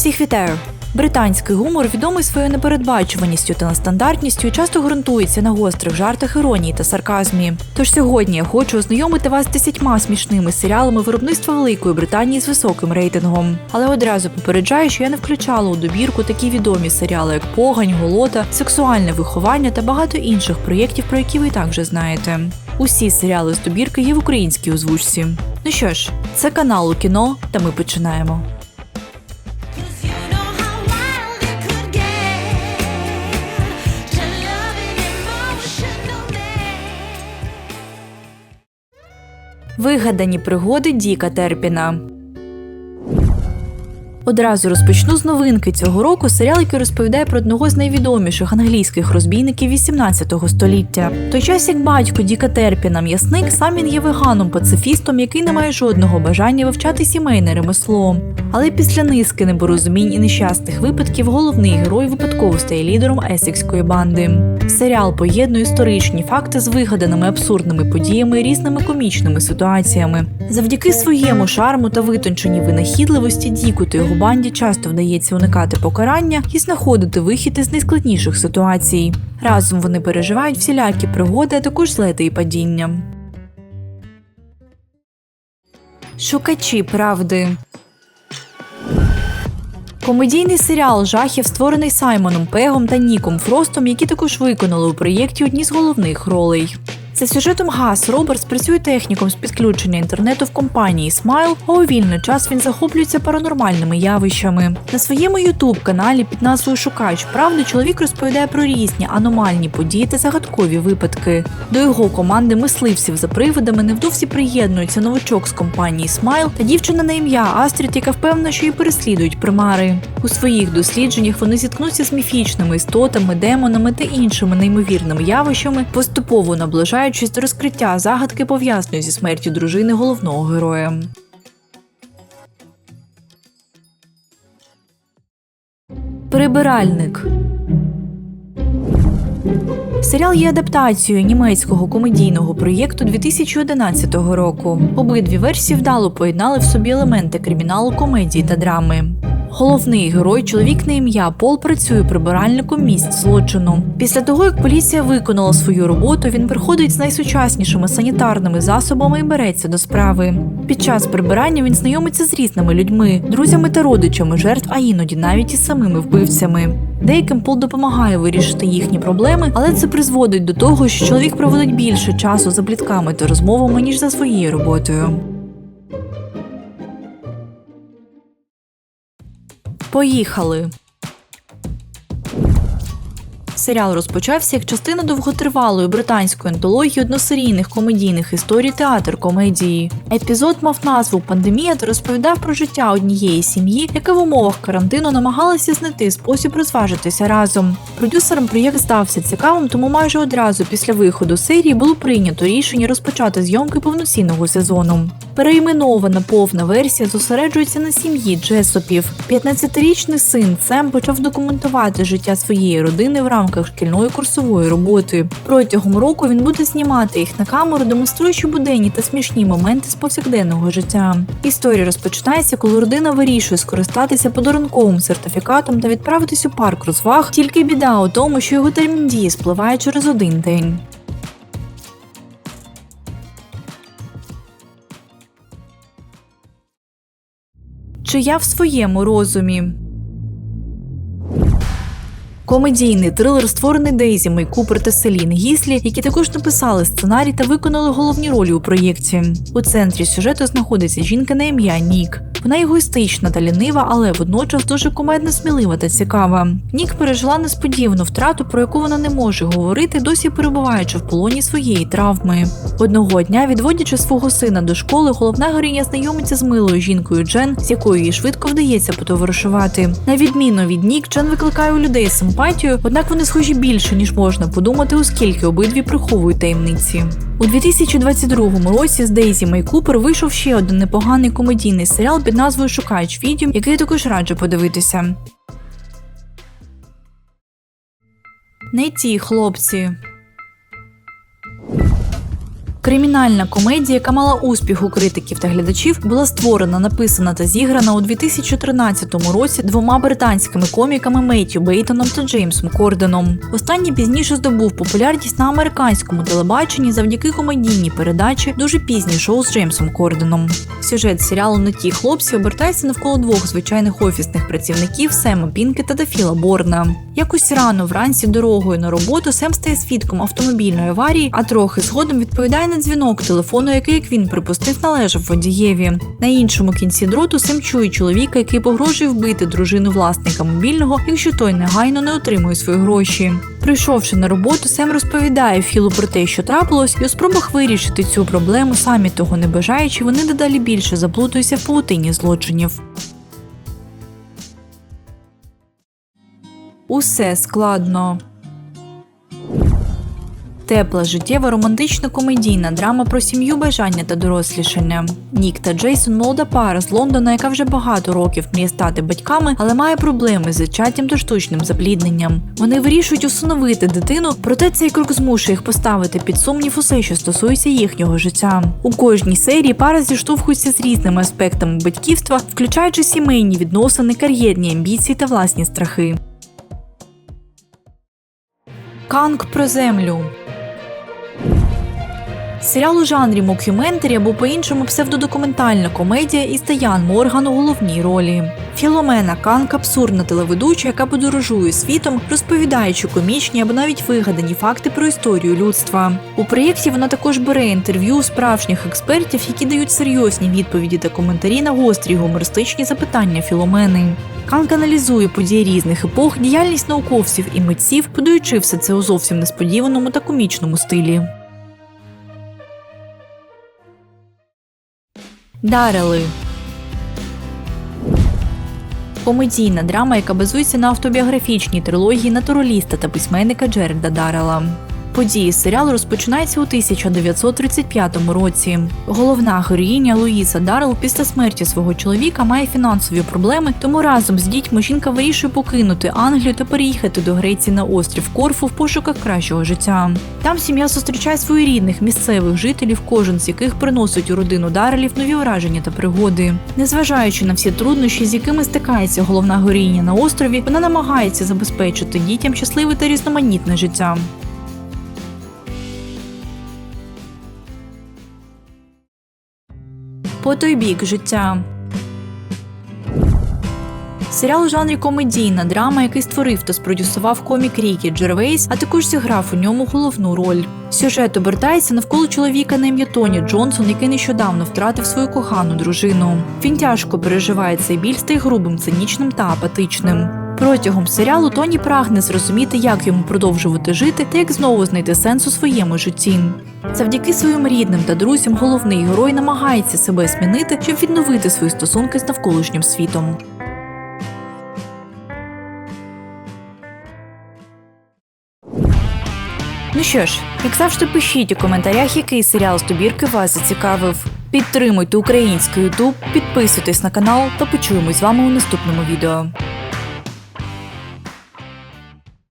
Всіх вітаю! Британський гумор відомий своєю непередбачуваністю та нестандартністю часто ґрунтується на гострих жартах, іронії та сарказмі. Тож сьогодні я хочу ознайомити вас з десятьма смішними серіалами виробництва Великої Британії з високим рейтингом. Але одразу попереджаю, що я не включала у добірку такі відомі серіали, як Погань, Голота, Сексуальне виховання та багато інших проєктів, про які ви і так вже знаєте. Усі серіали з добірки є в українській озвучці. Ну що ж, це канал у кіно, та ми починаємо. Вигадані пригоди Діка Терпіна. Одразу розпочну з новинки цього року серіал, який розповідає про одного з найвідоміших англійських розбійників 18 століття. Той час як батько Діка Терпіна, м'ясник, сам він є веганом, пацифістом, який не має жодного бажання вивчати сімейне ремесло. Але після низки непорозумінь і нещасних випадків головний герой випадково стає лідером есекської банди. Серіал поєднує історичні факти з вигаданими абсурдними подіями і різними комічними ситуаціями. Завдяки своєму шарму та витонченій винахідливості Діку та його банді часто вдається уникати покарання і знаходити вихід із найскладніших ситуацій. Разом вони переживають всілякі пригоди, а також злети і падіння. Шукачі правди. Комедійний серіал жахів створений Саймоном Пегом та Ніком Фростом, які також виконали у проєкті одні з головних ролей. За сюжетом Гас Робертс працює техніком з підключення інтернету в компанії Smile, а у вільний час він захоплюється паранормальними явищами. На своєму ютуб каналі під назвою Шукач правди чоловік розповідає про різні аномальні події та загадкові випадки. До його команди мисливців за привидами невдовзі приєднується новачок з компанії Smile та дівчина на ім'я Астрід, яка впевнена, що її переслідують примари. У своїх дослідженнях вони зіткнуться з міфічними істотами, демонами та іншими неймовірними явищами, поступово наближаючись до розкриття загадки, пов'язаної зі смертю дружини головного героя. Прибиральник Серіал є адаптацією німецького комедійного проєкту 2011 року. Обидві версії вдало поєднали в собі елементи криміналу, комедії та драми. Головний герой, чоловік на ім'я Пол, працює прибиральником місць злочину. Після того, як поліція виконала свою роботу, він приходить з найсучаснішими санітарними засобами і береться до справи. Під час прибирання він знайомиться з різними людьми, друзями та родичами жертв, а іноді навіть із самими вбивцями. Деяким Пол допомагає вирішити їхні проблеми, але це призводить до того, що чоловік проводить більше часу за плітками та розмовами, ніж за своєю роботою. Поїхали. Серіал розпочався як частина довготривалої британської антології односерійних комедійних історій театр комедії. Епізод мав назву Пандемія та розповідав про життя однієї сім'ї, яка в умовах карантину намагалася знайти спосіб розважитися разом. Продюсерам проєкт здався цікавим, тому майже одразу після виходу серії було прийнято рішення розпочати зйомки повноцінного сезону. Переіменована повна версія зосереджується на сім'ї Джесопів. 15-річний син Сем почав документувати життя своєї родини в рамках шкільної курсової роботи. Протягом року він буде знімати їх на камеру, демонструючи буденні та смішні моменти з повсякденного життя. Історія розпочинається, коли родина вирішує скористатися подарунковим сертифікатом та відправитись у парк розваг. Тільки біда у тому, що його термін дії спливає через один день. Чи я в своєму розумі? Комедійний трилер створений Дейзі Мей Купер та Селін Гіслі, які також написали сценарій та виконали головні ролі у проєкті. У центрі сюжету знаходиться жінка на ім'я Нік. Вона егоїстична та лінива, але водночас дуже кумедно смілива та цікава. Нік пережила несподівану втрату, про яку вона не може говорити, досі перебуваючи в полоні своєї травми. Одного дня, відводячи свого сина до школи, головна героїня знайомиться з милою жінкою Джен, з якою їй швидко вдається потоваришувати. На відміну від Нік, Джен викликає у людей симпатію, однак вони схожі більше ніж можна подумати, оскільки обидві приховують таємниці. У 2022 році з Дейзі Мей Купер вийшов ще один непоганий комедійний серіал під назвою Шукач відьом, який я також раджу подивитися. Не ті хлопці. Кримінальна комедія, яка мала успіх у критиків та глядачів, була створена, написана та зіграна у 2013 році двома британськими коміками Меттю Бейтоном та Джеймсом Корденом. Останній пізніше здобув популярність на американському телебаченні завдяки комедійній передачі дуже пізнє шоу з Джеймсом Корденом. Сюжет серіалу «Не ті хлопці обертається навколо двох звичайних офісних працівників Сема Пінкета та Філа Борна. Якось рано вранці дорогою на роботу Сем стає свідком автомобільної аварії, а трохи згодом відповідає на дзвінок телефону, який, як він припустив, належав водієві. На іншому кінці дроту Сем чує чоловіка, який погрожує вбити дружину власника мобільного, якщо той негайно не отримує свої гроші. Прийшовши на роботу, Сем розповідає Філу про те, що трапилось, і у спробах вирішити цю проблему, самі того не бажаючи, вони дедалі більше заплутуються в паутині злочинів. Усе складно. Тепла, життєва, романтична комедійна драма про сім'ю, бажання та дорослішання. Нік та Джейсон молода пара з Лондона, яка вже багато років мріє стати батьками, але має проблеми з зачаттям та штучним заплідненням. Вони вирішують усиновити дитину, проте цей крок змушує їх поставити під сумнів усе, що стосується їхнього життя. У кожній серії пара зіштовхується з різними аспектами батьківства, включаючи сімейні відносини, кар'єрні амбіції та власні страхи. Канг про землю. Серіал у жанрі мокюментарі або по-іншому псевдодокументальна комедія із Таян Морган у головній ролі. Філомена Канк абсурдна телеведуча, яка подорожує світом, розповідаючи комічні або навіть вигадані факти про історію людства. У проєкті вона також бере інтерв'ю справжніх експертів, які дають серйозні відповіді та коментарі на гострі гумористичні запитання Філомени. Канк аналізує події різних епох, діяльність науковців і митців, подаючи все це у зовсім несподіваному та комічному стилі. Дарили. Комедійна драма, яка базується на автобіографічній трилогії натураліста та письменника Джереда Даррела. Події серіалу розпочинаються у 1935 році. Головна героїня Луїса Даррел після смерті свого чоловіка має фінансові проблеми, тому разом з дітьми жінка вирішує покинути Англію та переїхати до Греції на острів Корфу в пошуках кращого життя. Там сім'я зустрічає своєрідних місцевих жителів, кожен з яких приносить у родину Даррелів нові враження та пригоди. Незважаючи на всі труднощі, з якими стикається головна героїня на острові, вона намагається забезпечити дітям щасливе та різноманітне життя. По той бік життя. Серіал у жанрі комедійна драма, який створив та спродюсував комік Рікі Джервейс, а також зіграв у ньому головну роль. Сюжет обертається навколо чоловіка на ім'я Тоні Джонсон, який нещодавно втратив свою кохану дружину. Він тяжко переживає цей біль, стає грубим, цинічним та апатичним. Протягом серіалу Тоні прагне зрозуміти, як йому продовжувати жити та як знову знайти сенс у своєму житті. Завдяки своїм рідним та друзям головний герой намагається себе змінити, щоб відновити свої стосунки з навколишнім світом. Ну що ж, як завжди, пишіть у коментарях, який серіал з добірки вас зацікавив. Підтримуйте український Ютуб, підписуйтесь на канал та почуємось з вами у наступному відео.